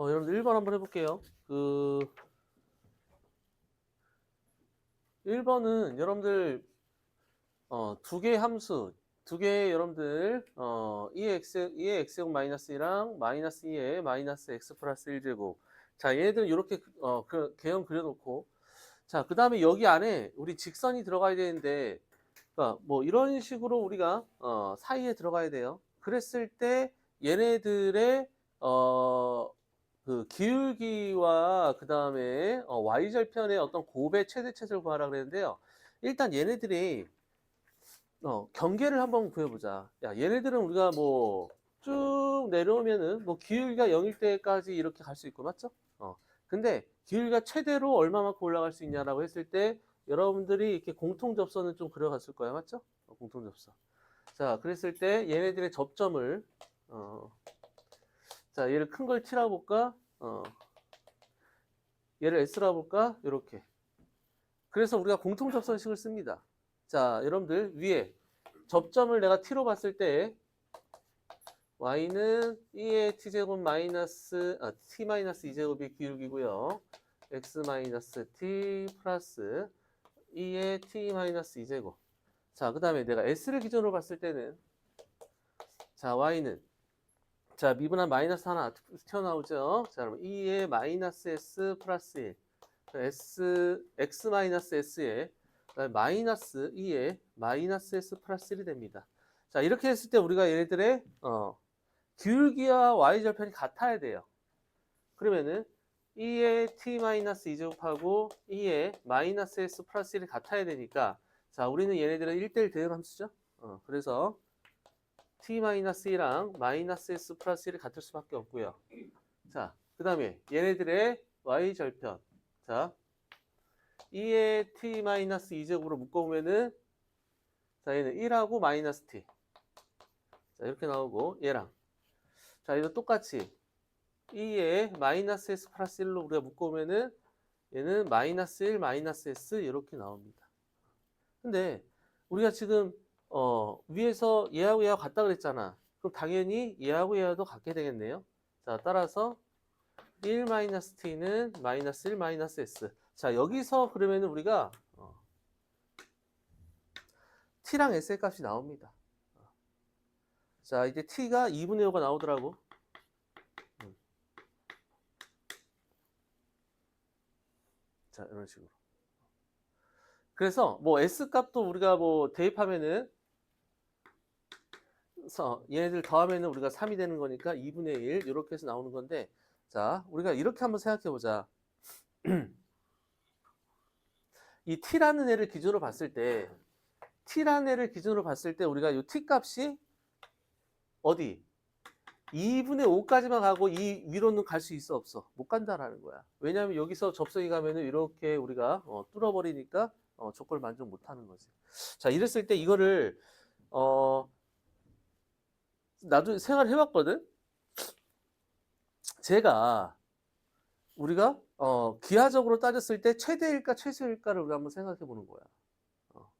어, 여러분들 1번 한번 해볼게요. 그 1번은 여러분들 어, 두 개의 함수, 두 개의 여러분들 어, 2x, 2의 x제곱 마이너스 1랑 마이너스 2의 마이너스 x 플러스 1제곱 자 얘네들은 이렇게 어, 그, 개형 그려놓고 자 그 다음에 여기 안에 우리 직선이 들어가야 되는데 그러니까 뭐 이런 식으로 우리가 어, 사이에 들어가야 돼요. 그랬을 때 얘네들의 어, 그 기울기와 그 다음에 어, y절편의 어떤 곱의 최대치를 구하라 그랬는데요. 일단 얘네들이 어, 경계를 한번 구해보자. 야, 얘네들은 우리가 뭐 쭉 내려오면은 뭐 기울기가 0일 때까지 이렇게 갈 수 있고 맞죠? 어. 근데 기울기가 최대로 얼마만큼 올라갈 수 있냐라고 했을 때 여러분들이 이렇게 공통 접선은 좀 그려갔을 거야, 맞죠? 어, 공통 접선. 자, 그랬을 때 얘네들의 접점을 어, 자, 얘를 큰걸 t라고 볼까? 어. 얘를 s라고 볼까? 이렇게. 그래서 우리가 공통 접선식을 씁니다. 자, 여러분들 위에 접점을 내가 t로 봤을 때 y는 2의 t제곱 마이너스 아, t 마이너스 2제곱이 기울기고요. x 마이너스 t 플러스 2의 t 마이너스 2제곱. 자, 그 다음에 내가 s를 기준으로 봤을 때는 자, y는 자, 미분한 마이너스 하나 튀어나오죠. 자, 그럼 2의 마이너스 s 플러스 1. s, x 마이너스 s에 마이너스 2의 마이너스 s 플러스 1이 됩니다. 자, 이렇게 했을 때 우리가 얘네들의 어, 기울기와 y절편이 같아야 돼요. 그러면은 2의 t 마이너스 2제곱하고 2의 마이너스 s 플러스 1이 같아야 되니까 자, 우리는 얘네들은 1대1 대응 함수죠. 어, 그래서 t 마이너스 1랑 마이너스 s 플러스 1이 같을 수밖에 없고요. 자, 그 다음에 얘네들의 y절편. 자, 2의 t 마이너스 2제곱으로 묶어보면은 자, 얘는 1하고 마이너스 t. 자, 이렇게 나오고 얘랑 자, 얘도 똑같이 2의 마이너스 s 플러스 1로 우리가 묶어보면은 얘는 마이너스 1 마이너스 s 이렇게 나옵니다. 근데 우리가 지금 어, 위에서 얘하고 얘하고 같다 그랬잖아. 그럼 당연히 얘하고 얘하고 같게 되겠네요. 자, 따라서 1 마이너스 t는 마이너스 1 마이너스 s. 자, 여기서 그러면은 우리가 어, t랑 s의 값이 나옵니다. 자, 이제 t가 2분의 5가 나오더라고. 음. 자, 이런 식으로. 그래서 뭐 s 값도 우리가 뭐 대입하면은 서 얘네들 더하면은 우리가 3이 되는 거니까 2분의 1 이렇게 해서 나오는 건데 자, 우리가 이렇게 한번 생각해 보자. 이 t라는 애를 기준으로 봤을 때 t라는 애를 기준으로 봤을 때 우리가 이 t 값이 어디? 2분의 5까지만 가고 이 위로는 갈 수 있어 없어? 못 간다라는 거야. 왜냐하면 여기서 접선이 가면은 이렇게 우리가 어, 뚫어버리니까 어, 조건을 만족 못하는 거지. 자 이랬을 때 이거를 어 나도 생각을 해봤거든 제가 우리가 어, 기하적으로 따졌을 때 최대일까 최소일까를 우리가 한번 생각해 보는 거야. 어.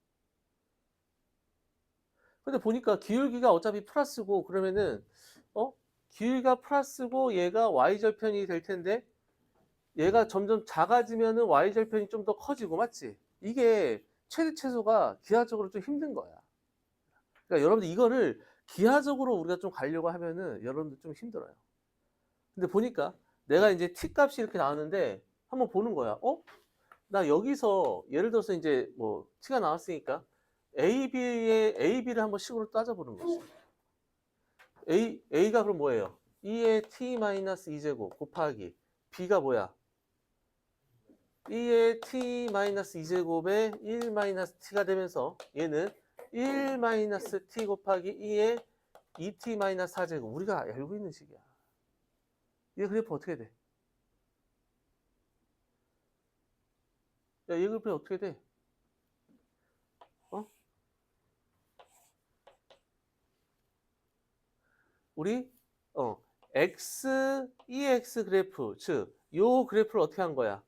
근데 보니까 기울기가 어차피 플러스고 그러면은 어 기울기가 플러스고 얘가 y 절편이 될 텐데 얘가 점점 작아지면은 y 절편이 좀 더 커지고 맞지? 이게 최대 최소가 기하적으로 좀 힘든 거야. 그러니까 여러분들 이거를 기하적으로 우리가 좀 가려고 하면은 여러분들 좀 힘들어요. 근데 보니까 내가 이제 t 값이 이렇게 나왔는데 한번 보는 거야. 어? 나 여기서 예를 들어서 이제 뭐 t가 나왔으니까 a, b의 a, b를 한번 식으로 따져보는 거지. a, a가 그럼 뭐예요? 2의 t 마이너스 2제곱 곱하기 b가 뭐야? 2의 t 마이너스 2제곱에 1 마이너스 t가 되면서 얘는 1 마이너스 t 곱하기 2의 2t 마이너스 4제곱 우리가 알고 있는 식이야. 얘 그래프 어떻게 돼? 야, 얘 그래프 어떻게 돼? 어? 우리 어 x, ex 그래프, 즉 요 그래프를 어떻게 한 거야?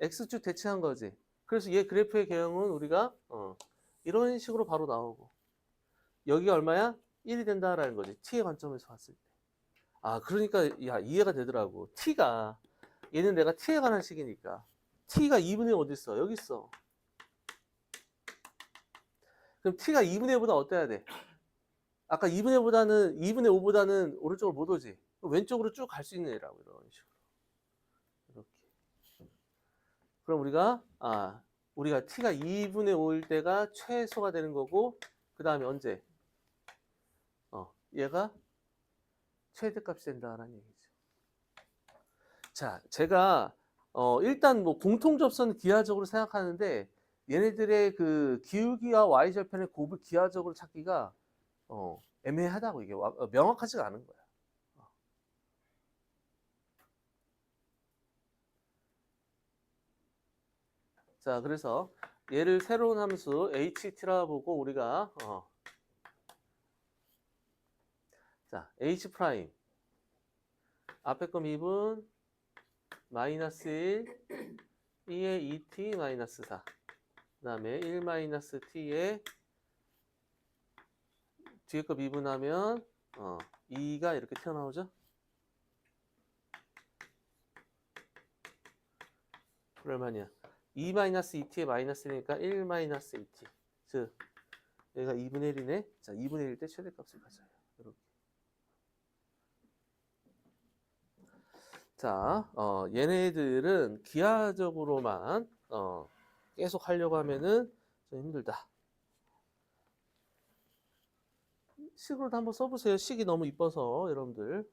x축 대칭한 거지. 그래서 얘 그래프의 개형은 우리가 어, 이런 식으로 바로 나오고 여기가 얼마야? 1이 된다라는 거지. t의 관점에서 봤을 때. 아, 그러니까 야, 이해가 되더라고. t가 얘는 내가 t에 관한 식이니까 t가 2분의 5 어디 있어? 여기 있어. 그럼 t가 2분의 5보다 어때야 돼? 아까 2분의 5보다는 2분의 5보다는 오른쪽으로 못 오지. 왼쪽으로 쭉 갈 수 있는 애라고 이런 식으로. 이렇게. 그럼 우리가 아, 우리가 t가 2분의 5일 때가 최소가 되는 거고 그 다음에 언제? 어, 얘가 최대값이 된다라는 얘기죠. 자, 제가 어, 일단 뭐 공통 접선은 기하적으로 생각하는데 얘네들의 그 기울기와 y 절편의 곱을 기하적으로 찾기가 어, 애매하다고 이게 와- 어, 명확하지가 않은 거야. 자, 그래서 얘를 새로운 함수 ht라 보고 우리가 어, 자, h 프라임 앞에 거 미분 마이너스 1 2의 2t 마이너스 4 그다음에 1 마이너스 t에 뒤에 거 미분하면 어, 2가 이렇게 튀어나오죠? 얼마냐? 2 마이너스 2t에 마이너스 1이니까 1 마이너스 2t 즉 얘가 2분의 1이네. 자 2분의 1때 최대값을 가져요. 이렇게. 자 어, 얘네들은 기하적으로만 어, 계속 하려고 하면은 좀 힘들다. 식으로도 한번 써보세요. 식이 너무 이뻐서 여러분들